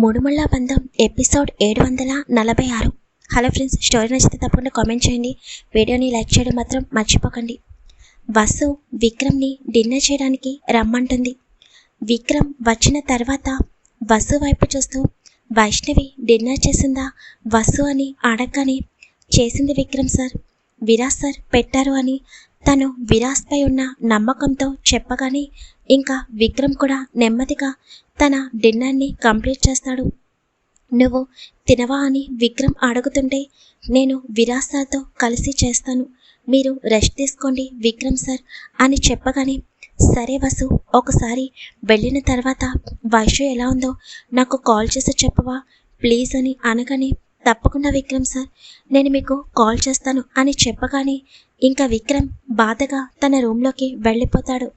మూడుమళ్ళ బంధం ఎపిసోడ్ ఏడు వందల నలభై ఆరు. హలో ఫ్రెండ్స్ స్టోరీ నచ్చితే తప్పకుండా కామెంట్ చేయండి. వీడియోని లైక్ చేయడం మాత్రం మర్చిపోకండి. వసు విక్రమ్ని డిన్నర్ చేయడానికి రమ్మంటుంది. విక్రమ్ వచ్చిన తర్వాత వసు వైపు చూస్తూ వైష్ణవి డిన్నర్ చేసిందా? వసు అని అడగగానే చేసింది విక్రమ్ సార్. విరాజ్ సార్ పెట్టారు అని తను విరాజ్పై ఉన్న నమ్మకంతో చెప్పగానే ఇంకా విక్రమ్ కూడా నెమ్మదిగా తన డిన్నర్ని కంప్లీట్ చేస్తాడు. నువ్వు తినవా అని విక్రమ్ అడుగుతుంటే నేను విరాజ్ సార్తో కలిసి చేస్తాను. మీరు రెస్ట్ తీసుకోండి విక్రమ్ సార్ అని చెప్పగానే సరే వసు ఒకసారి వెళ్ళిన తర్వాత వైషు ఎలా ఉందో నాకు కాల్ చేసి చెప్పవా ప్లీజ్ అని అనగానే తప్పకుండా విక్రమ్ సార్ నేను మీకు కాల్ చేస్తాను అని చెప్పగానే ఇంకా విక్రమ్ బాధగా తన రూమ్లోకి వెళ్ళిపోతాడు.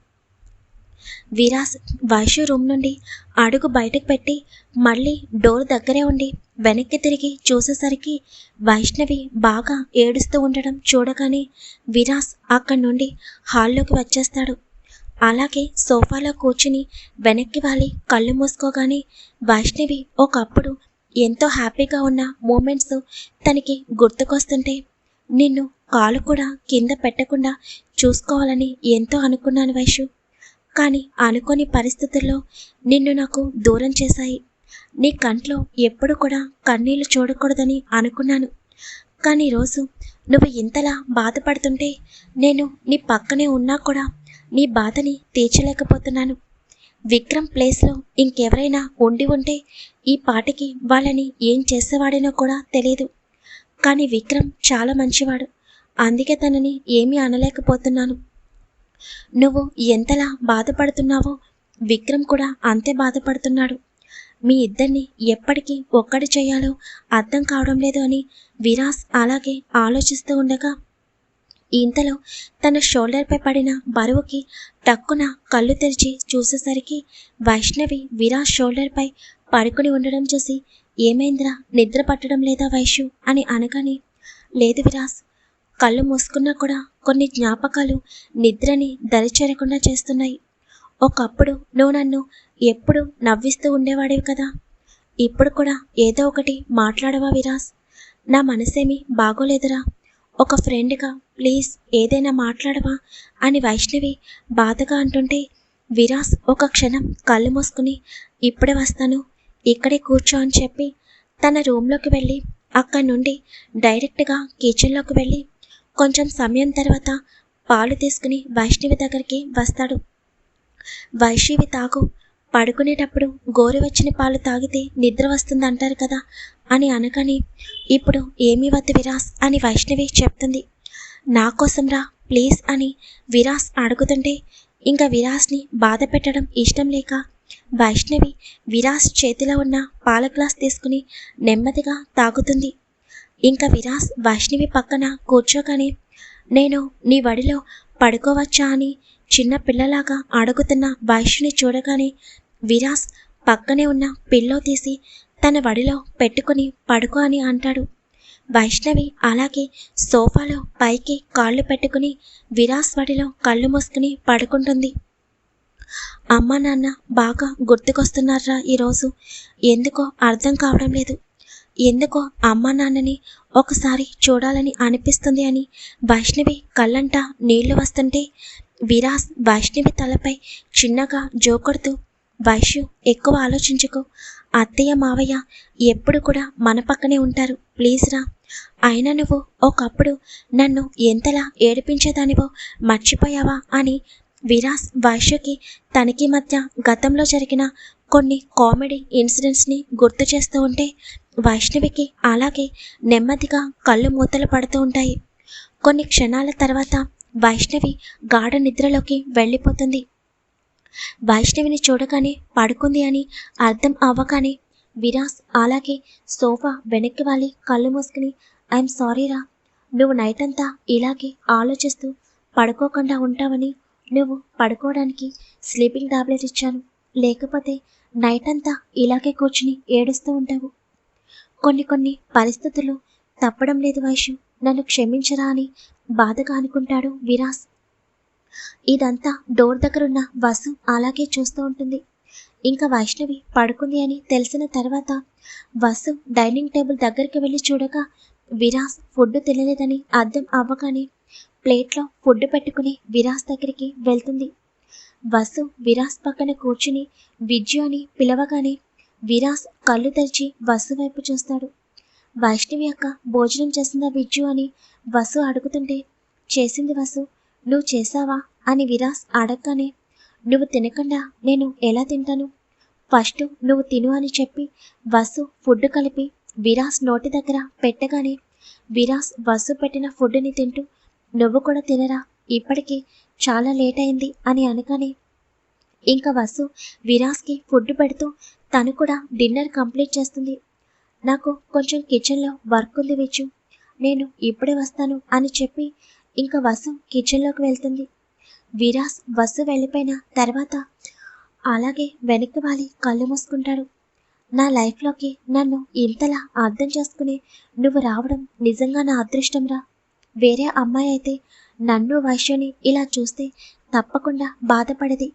విరాస్ వైషు రూమ్ నుండి అడుగు బయటకు పెట్టి మళ్ళీ డోర్ దగ్గరే ఉండి వెనక్కి తిరిగి చూసేసరికి వైష్ణవి బాగా ఏడుస్తూ ఉండడం చూడగానే విరాస్ అక్కడి నుండి హాల్లోకి వచ్చేస్తాడు. అలాగే సోఫాలో కూర్చుని వెనక్కి వాలి కళ్ళు మూసుకోగానే వైష్ణవి ఒకప్పుడు ఎంతో హ్యాపీగా ఉన్న మూమెంట్స్ తనకి గుర్తుకొస్తుంటే నిన్ను కాలు కూడా కింద పెట్టకుండా చూసుకోవాలని ఎంతో అనుకున్నాను వైషు. కానీ అనుకోని పరిస్థితుల్లో నిన్ను నాకు దూరం చేశాయి. నీ కంట్లో ఎప్పుడు కూడా కన్నీళ్ళు చూడకూడదని అనుకున్నాను. కానీ రోజు నువ్వు ఇంతలా బాధపడుతుంటే నేను నీ పక్కనే ఉన్నా కూడా నీ బాధని తీర్చలేకపోతున్నాను. విక్రమ్ ప్లేస్లో ఇంకెవరైనా ఉండి ఉంటే ఈ పాటికి వాళ్ళని ఏం చేసేవాడేనో కూడా తెలియదు కానీ విక్రమ్ చాలా మంచివాడు. అందుకే తనని ఏమీ అనలేకపోతున్నాను. నువ్వు ఎంతలా బాధపడుతున్నావో విక్రమ్ కూడా అంతే బాధపడుతున్నాడు. మీ ఇద్దరిని ఎప్పటికీ ఒక్కడి చేయాలో అర్థం కావడం లేదు అని విరాస్ అలాగే ఆలోచిస్తూ ఉండగా ఇంతలో తన షోల్డర్పై పడిన బరువుకి టక్కున కళ్ళు తెరిచి చూసేసరికి వైష్ణవి విరాజ్ షోల్డర్పై పడుకుని ఉండడం చూసి ఏమైందిరా? నిద్ర పట్టడం లేదా వైషు అని అనగానే లేదు విరాస్. కళ్ళు మూసుకున్నా కూడా కొన్ని జ్ఞాపకాలు నిద్రని దరిచేరకుండా చేస్తున్నాయి. ఒకప్పుడు నువ్వు నన్ను ఎప్పుడు నవ్విస్తూ ఉండేవాడివి కదా. ఇప్పుడు కూడా ఏదో ఒకటి మాట్లాడవా విరాస్? నా మనసేమి బాగోలేదురా. ఒక ఫ్రెండ్గా ప్లీజ్ ఏదైనా మాట్లాడవా? అని వైష్ణవి బాధగా అంటుంటే విరాస్ ఒక క్షణం కళ్ళు మూసుకుని ఇప్పుడే వస్తాను ఇక్కడే కూర్చో అని చెప్పి తన రూమ్లోకి వెళ్ళి అక్కడి నుండి డైరెక్ట్గా కిచెన్లోకి వెళ్ళి కొంచెం సమయం తర్వాత పాలు తీసుకుని వైష్ణవి దగ్గరికి వస్తాడు. వైష్ణవి తాగు పడుకునేటప్పుడు గోరువెచ్చని పాలు తాగితే నిద్ర వస్తుంది అంటారు కదా అని అనగానే ఇప్పుడు ఏమీ వద్దు విరాస్ అని వైష్ణవి చెప్తుంది. నా కోసం రా ప్లీజ్ అని విరాస్ అడుగుతుంటే ఇంకా విరాస్ని బాధ పెట్టడం ఇష్టం లేక వైష్ణవి విరాస్ చేతిలో ఉన్న పాల గ్లాస్ తీసుకుని నెమ్మదిగా తాగుతుంది. ఇంకా విరాస్ వైష్ణవి పక్కన కూర్చోగానే నేను నీ వడిలో పడుకోవచ్చా అని చిన్న పిల్లలాగా అడుగుతున్న వైష్ణుని చూడగానే విరాస్ పక్కనే ఉన్న పిల్లో తీసి తన వడిలో పెట్టుకుని పడుకో అని అంటాడు. వైష్ణవి అలాగే సోఫాలో పైకి కాళ్ళు పెట్టుకుని విరాస్ వడిలో కళ్ళు మూసుకుని పడుకుంటుంది. అమ్మ నాన్న బాగా గుర్తుకొస్తున్నారా ఈరోజు. ఎందుకో అర్థం కావడం లేదు. ఎందుకో అమ్మ నాన్నని ఒకసారి చూడాలని అనిపిస్తుంది అని వైష్ణవి కళ్ళంట నీళ్ళు వస్తుంటే విరాస్ వైష్ణవి తలపై చిన్నగా జోకొడుతూ వైష్యు ఎక్కువ ఆలోచించకు. అత్తయ్య మావయ్య ఎప్పుడు కూడా మన పక్కనే ఉంటారు. ప్లీజ్ రా. అయినా నువ్వు ఒకప్పుడు నన్ను ఎంతలా ఏడిపించేదానివో మర్చిపోయావా అని విరాస్ వైశ్యకి తనకి మధ్య గతంలో జరిగిన కొన్ని కామెడీ ఇన్సిడెంట్స్ని గుర్తు చేస్తూ ఉంటే వైష్ణవికి అలాగే నెమ్మదిగా కళ్ళు మూతలు పడుతూ ఉంటాయి. కొన్ని క్షణాల తర్వాత వైష్ణవి గాఢ నిద్రలోకి వెళ్ళిపోతుంది. వైష్ణవిని చూడగానే పడుకుంది అని అర్థం అవ్వగానే విరాస్ అలాగే సోఫా వెనక్కి వాలి కళ్ళు మూసుకుని ఐఎమ్ సారీరా నువ్వు నైట్ అంతా ఇలాగే ఆలోచిస్తూ పడుకోకుండా ఉంటావని నువ్వు పడుకోవడానికి స్లీపింగ్ టాబ్లెట్ ఇచ్చాను. లేకపోతే నైట్ అంతా ఇలాగే కూర్చుని ఏడుస్తూ ఉంటావు. కొన్ని కొన్ని పరిస్థితులు తప్పడం లేదు వైషు నన్ను క్షమించరా అని బాధగా అనుకుంటాడు విరాస్. ఇదంతా డోర్ దగ్గరున్న వసు అలాగే చూస్తూ ఉంటుంది. ఇంకా వైష్ణవి పడుకుంది అని తెలిసిన తర్వాత వసు డైనింగ్ టేబుల్ దగ్గరికి వెళ్ళి చూడగా విరాస్ ఫుడ్ తినలేదని అర్థం అవ్వగానే ప్లేట్లో ఫుడ్ పెట్టుకుని విరాస్ దగ్గరికి వెళ్తుంది. వసు విరాస్ పక్కన కూర్చుని విద్యు అని పిలవగానే విరాస్ కళ్ళు తెరిచి వసు వైపు చూస్తాడు. వైష్ణవి అక్క భోజనం చేసిందా విద్యు అని వసు అడుగుతుంటే చేసింది వసు. నువ్వు చేసావా అని విరాస్ అడగగానే నువ్వు తినకుండా నేను ఎలా తింటాను? ఫస్ట్ నువ్వు తిను అని చెప్పి వసు ఫుడ్ కలిపి విరాస్ నోటి దగ్గర పెట్టగానే విరాస్ వసు పెట్టిన ఫుడ్ని తింటూ నువ్వు కూడా తినరా? ఇప్పటికీ చాలా లేట్ అయింది అని అనగానే ఇంకా వసు విరాస్కి ఫుడ్ పెడుతూ తను కూడా డిన్నర్ కంప్లీట్ చేస్తుంది. నాకు కొంచెం కిచెన్లో వర్క్ ఉంది విచ్చు నేను ఇప్పుడే వస్తాను అని చెప్పి ఇంకా వసు కిచెన్లోకి వెళ్తుంది. విరాస్ వసు వెళ్ళిపోయిన తర్వాత అలాగే వెనక్కి వాలి కళ్ళు మూసుకుంటాడు. నా లైఫ్లోకి నన్ను ఇంతలా అర్థం చేసుకుని నువ్వు రావడం నిజంగా నా అదృష్టంరా వేరే అమ్మాయి అయితే నన్ను వైశ్యని ఇలా చూస్తే తప్పకుండా బాధపడేది.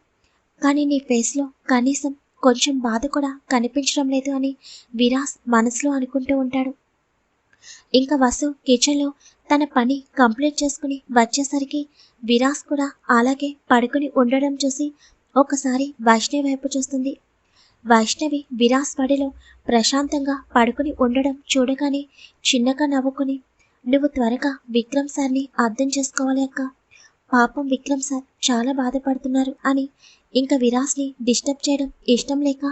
కానీ నీ ఫేస్లో కనీసం కొంచెం బాధ కూడా కనిపించడం లేదు అని విరాస్ మనసులో అనుకుంటూ ఉంటాడు. ఇంకా వసు కిచెన్లో తన పని కంప్లీట్ చేసుకుని వచ్చేసరికి విరాస్ కూడా అలాగే పడుకుని ఉండడం చూసి ఒకసారి వైష్ణవి వైపు చూస్తుంది. వైష్ణవి విరాస్ పడిలో ప్రశాంతంగా పడుకుని ఉండడం చూడగానే చిన్నగా నవ్వుకుని నువ్వు త్వరగా విక్రమ్ సార్ని అర్థం చేసుకోవాలి అక్క. పాపం విక్రమ్ సార్ చాలా బాధపడుతున్నారు అని ఇంకా విరాస్ని డిస్టర్బ్ చేయడం ఇష్టం లేక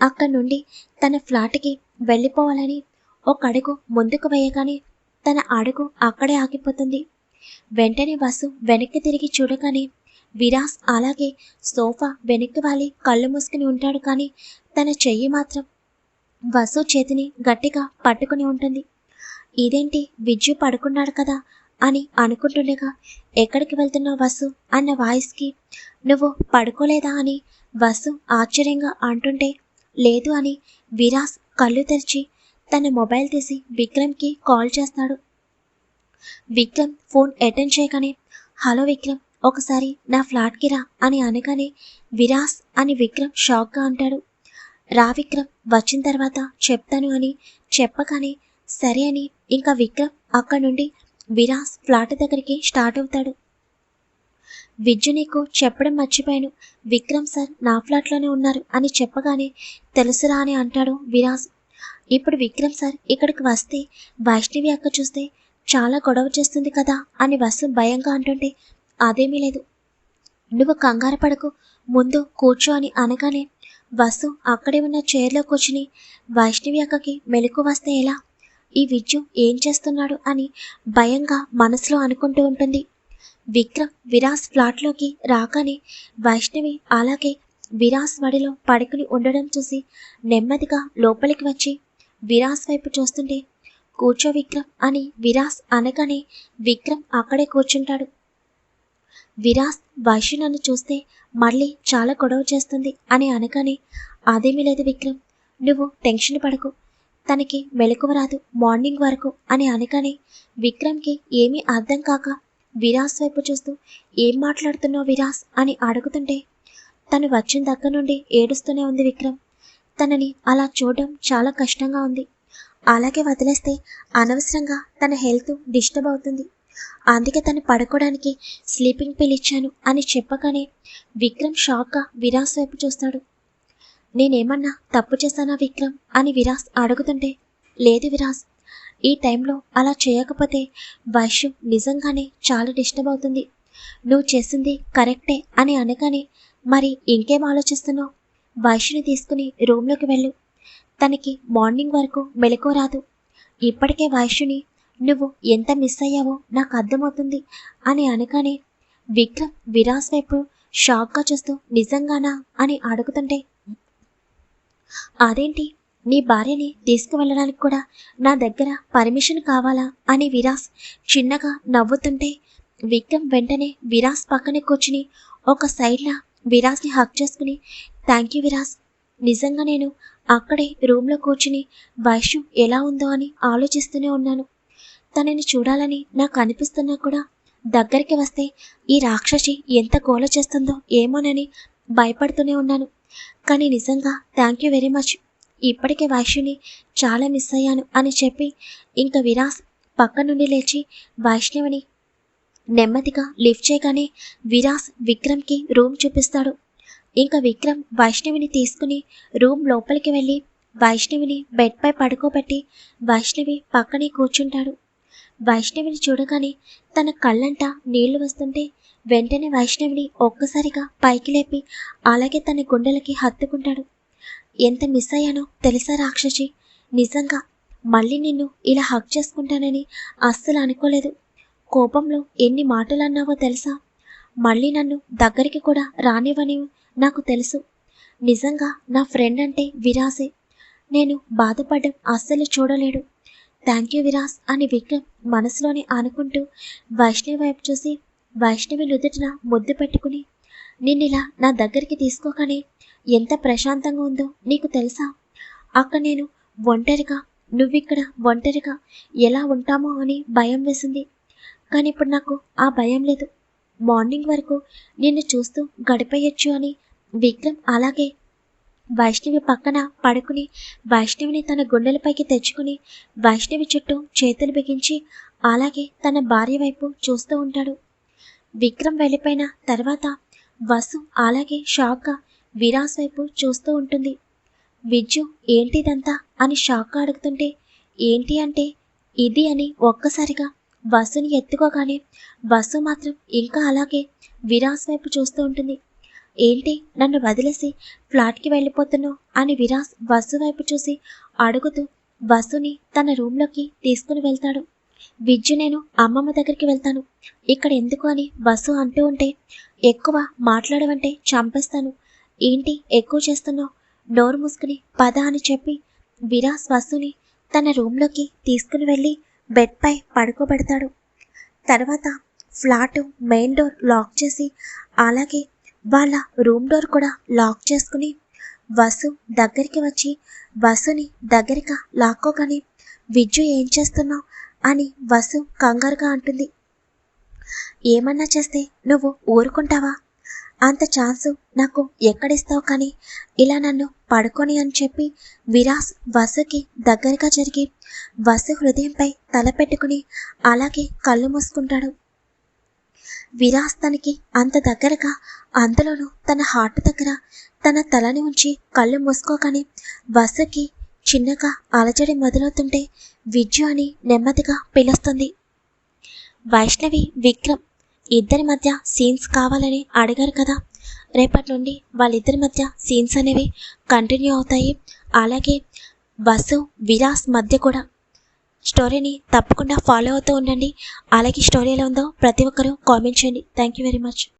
అక్కడి నుండి తన ఫ్లాట్కి వెళ్ళిపోవాలని ఒక అడుగు ముందుకు వేయగానే తన అడుగు అక్కడే ఆగిపోతుంది. వెంటనే వసు వెనక్కి తిరిగి చూడగానే విరాస్ అలాగే సోఫా వెనక్కి వాలి కళ్ళు మూసుకుని ఉంటాడు కానీ తన చెయ్యి మాత్రం వసు చేతిని గట్టిగా పట్టుకుని ఉంటుంది. ఇదేంటి విద్యు పడుకున్నాడు కదా అని అనుకుంటుండగా ఎక్కడికి వెళ్తున్నావు వసు అన్న వాయిస్కి నువ్వు పడుకోలేదా అని వసు ఆశ్చర్యంగా అంటుంటే లేదు అని విరాస్ కళ్ళు తెరిచి తన మొబైల్ తీసి విక్రమ్కి కాల్ చేస్తాడు. విక్రమ్ ఫోన్ అటెండ్ చేయగానే హలో విక్రమ్ ఒకసారి నా ఫ్లాట్కి రా అని అనగానే విరాస్ అని విక్రమ్ షాక్గా అంటాడు. రా విక్రమ్ వచ్చిన తర్వాత చెప్తాను అని చెప్పగానే సరే అని ఇంకా విక్రమ్ అక్కడ నుండి విరాస్ ఫ్లాట్ దగ్గరికి స్టార్ట్ అవుతాడు. విద్యు నీకు చెప్పడం మర్చిపోయాను. విక్రమ్ సార్ నా ఫ్లాట్లోనే ఉన్నారు అని చెప్పగానే తెలుసురా అని అంటాడు విరాస్. ఇప్పుడు విక్రమ్ సార్ ఇక్కడికి వస్తే వైష్ణవి అక్క చూస్తే చాలా గొడవ చేస్తుంది కదా అని వసు భయంగా అంటుంటే అదేమీ లేదు. నువ్వు కంగారు పడకు. ముందు కూర్చో అని అనగానే వసు అక్కడే ఉన్న చైర్లో కూర్చుని వైష్ణవి అక్కకి మెలకు వస్తే ఎలా? ఈ విద్యు ఏం చేస్తున్నాడు? అని భయంగా మనసులో అనుకుంటూ ఉంటుంది. విక్రమ్ విరాస్ ఫ్లాట్లోకి రాగానే వైష్ణవి అలాగే విరాస్ వడిలో పడుకుని ఉండడం చూసి నెమ్మదిగా లోపలికి వచ్చి విరాస్ వైపు చూస్తుంటే కూర్చో విక్రమ్ అని విరాస్ అనగానే విక్రమ్ అక్కడే కూర్చుంటాడు. విరాస్ వైశ్య నన్ను చూస్తే మళ్ళీ చాలా గొడవ చేస్తుంది అని అనగానే అదేమీ లేదు విక్రమ్ నువ్వు టెన్షన్ పడకు తనకి మెలకువ రాదు మార్నింగ్ వరకు అని అనగానే విక్రమ్కి ఏమీ అర్థం కాక విరాస్ వైపు చూస్తూ ఏం మాట్లాడుతున్నావు విరాస్ అని అడుగుతుంటే తను వచ్చిన దగ్గర నుండి ఏడుస్తూనే ఉంది విక్రమ్. తనని అలా చూడడం చాలా కష్టంగా ఉంది. అలాగే వదిలేస్తే అనవసరంగా తన హెల్త్ డిస్టర్బ్ అవుతుంది. అందుకే తను పడుకోవడానికి స్లీపింగ్ పిల్ ఇచ్చాను అని చెప్పగానే విక్రమ్ షాక్గా విరాస్ వైపు చూస్తాడు. నేనేమన్నా తప్పు చేశానా విక్రమ్? అని విరాస్ అడుగుతుంటే లేదు విరాస్ ఈ టైంలో అలా చేయకపోతే వైశ్యం నిజంగానే చాలా డిస్టర్బ్ అవుతుంది. నువ్వు చేసింది కరెక్టే అని అనగానే మరి ఇంకేం ఆలోచిస్తున్నావు? వైశ్యుని తీసుకుని రూమ్లోకి వెళ్ళు. తనకి మార్నింగ్ వరకు మెలకువ రాదు. ఇప్పటికే వైశ్యుని నువ్వు ఎంత మిస్ అయ్యావో నాకు అర్థమవుతుంది అని అనగానే విక్రమ్ విరాస్ వైపు షాక్గా చూస్తూ నిజంగానా? అని అడుగుతుంటే అదేంటి? నీ భార్యని తీసుకువెళ్ళడానికి కూడా నా దగ్గర పర్మిషన్ కావాలా? అని విరాస్ చిన్నగా నవ్వుతుంటే విక్రమ్ వెంటనే విరాస్ పక్కనే కూర్చుని ఒక సైడ్లా విరాస్ని హక్ చేసుకుని థ్యాంక్ యూ విరాస్ నిజంగా నేను అక్కడే రూమ్లో కూర్చుని వైశ్యం ఎలా ఉందో అని ఆలోచిస్తూనే ఉన్నాను. తనని చూడాలని నాకు అనిపిస్తున్నా కూడా దగ్గరికి వస్తే ఈ రాక్షసి ఎంత గోల చేస్తుందో ఏమోనని భయపడుతూనే ఉన్నాను. కానీ నిజంగా థ్యాంక్ యూ వెరీ మచ్ ఇప్పటికే వైష్ణవిని చాలా మిస్ అయ్యాను అని చెప్పి ఇంకా విరాస్ పక్క నుండి లేచి వైష్ణవిని నెమ్మదిగా లిఫ్ట్ చేయగానే విరాస్ విక్రమ్కి రూమ్ చూపిస్తాడు. ఇంకా విక్రమ్ వైష్ణవిని తీసుకుని రూమ్ లోపలికి వెళ్ళి వైష్ణవిని బెడ్పై పడుకోబెట్టి వైష్ణవి పక్కనే కూర్చుంటాడు. వైష్ణవిని చూడగానే తన కళ్ళంట నీళ్ళు వస్తుంటే వెంటనే వైష్ణవిని ఒక్కసారిగా పైకి లేపి అలాగే తన గుండెలకి హత్తుకుంటాడు. ఎంత మిస్ అయ్యానో తెలుసా రాక్షసి? నిజంగా మళ్ళీ నిన్ను ఇలా హక్ చేసుకుంటానని అస్సలు అనుకోలేదు. కోపంలో ఎన్ని మాటలు అన్నావో తెలుసా? మళ్ళీ నన్ను దగ్గరికి కూడా రానివ్వని నాకు తెలుసు. నిజంగా నా ఫ్రెండ్ అంటే విరాసే నేను బాధపడడం అస్సలు చూడలేడు. థ్యాంక్ యూ విరాస్ అని విక్రమ్ మనసులోనే అనుకుంటూ వైష్ణవి వైపు చూసి వైష్ణవి నుదుటిన ముద్దు పెట్టుకుని నిన్నిలా నా దగ్గరికి తీసుకోకనే ఎంత ప్రశాంతంగా ఉందో నీకు తెలుసా? అక్క నేను ఒంటరిగా నువ్విక్కడ ఒంటరిగా ఎలా ఉంటామో అని భయం వేసింది. కానీ ఇప్పుడు నాకు ఆ భయం లేదు. మార్నింగ్ వరకు నిన్ను చూస్తూ గడిపేయచ్చు అని విక్రమ్ అలాగే వైష్ణవి పక్కన పడుకుని వైష్ణవిని తన గుండెలపైకి తెచ్చుకుని వైష్ణవి చుట్టూ చేతులు బిగించి అలాగే తన భార్య వైపు చూస్తూ ఉంటాడు. విక్రమ్ వెళ్ళిపోయిన తర్వాత వసు అలాగే షాక్గా విరాస్ వైపు చూస్తూ ఉంటుంది. విజ్జు ఏంటిదంతా? అని షాక్గా అడుగుతుంటే ఏంటి అంటే ఇది అని ఒక్కసారిగా వసుని ఎత్తుకోగానే వసు మాత్రం ఇంకా అలాగే విరాస్ వైపు చూస్తూ ఉంటుంది. ఏంటి నన్ను వదిలేసి ఫ్లాట్కి వెళ్ళిపోతున్నావు అని విరాస్ వసు వైపు చూసి అడుగుతూ వసుని తన రూమ్లోకి తీసుకుని వెళ్తాడు. విద్యు నేను అమ్మమ్మ దగ్గరికి వెళ్తాను. ఇక్కడ ఎందుకు అని వసు అంటూ ఉంటే ఎక్కువ మాట్లాడవంటే చంపేస్తాను. ఏంటి ఎక్కువ చేస్తున్నావు? డోర్ మూసుకుని పద అని చెప్పి విరాస్ వసుని తన రూమ్లోకి తీసుకుని వెళ్ళి బెడ్పై పడుకోబెడతాడు. తర్వాత ఫ్లాట్ మెయిన్ డోర్ లాక్ చేసి అలాగే వాళ్ళ రూమ్ డోర్ కూడా లాక్ చేసుకుని వసు దగ్గరికి వచ్చి వసుని దగ్గరగా లాక్కోగానే విజ్జు ఏం చేస్తున్నావు? అని వసు కంగారుగా అంటుంది. ఏమన్నా చేస్తే నువ్వు ఊరుకుంటావా? అంత ఛాన్సు నాకు ఎక్కడిస్తావు కానీ ఇలా నన్ను పడుకొని అని చెప్పి విరాస్ వసుకి దగ్గరగా జరిగి వసు హృదయంపై తల పెట్టుకుని అలాగే కళ్ళు మూసుకుంటాడు. విరాస్ తనకి అంత దగ్గరగా అందులోనూ తన హార్ట్ దగ్గర తన తలని ఉంచి కళ్ళు మూసుకోగానే బస్సుకి చిన్నగా అలజడి మొదలవుతుంటే విద్యు అని నెమ్మదిగా పిలుస్తుంది. వైష్ణవి విక్రమ్ ఇద్దరి మధ్య సీన్స్ కావాలని అడిగారు కదా. రేపటి నుండి వాళ్ళిద్దరి మధ్య సీన్స్ అనేవి కంటిన్యూ అవుతాయి. అలాగే బస్సు విరాస్ మధ్య కూడా స్టోరీని తప్పకుండా ఫాలో అవుతూ ఉండండి. అలాగే స్టోరీ ఎలా ఉందో ప్రతి ఒక్కరూ కామెంట్ చేయండి. Thank you very much.